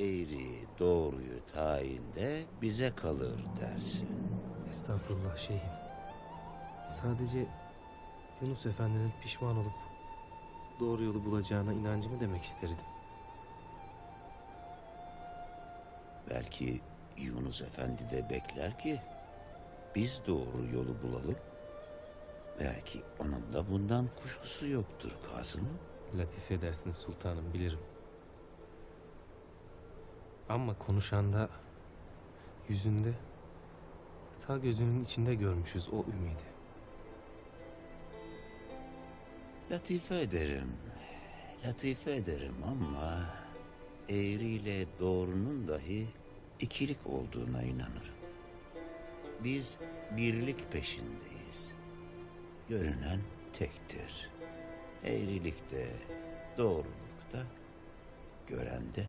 eğriyi doğruyu tayinde bize kalır dersin. Estağfurullah şeyhim. Sadece Yunus Efendi'nin pişman olup doğru yolu bulacağına inancımı demek isterim. Belki Yunus Efendi de bekler ki biz doğru yolu bulalım. Belki onun da bundan kuşkusu yoktur Kasım. Latife edersiniz sultanım bilirim. Ama konuşanda yüzünde ta gözünün içinde görmüşüz o ümidi. Latife ederim. Latife ederim ama eğriyle doğrunun dahi ikilik olduğuna inanırım. Biz birlik peşindeyiz. Görünen tektir. Eğrilikte, doğrulukta, gören de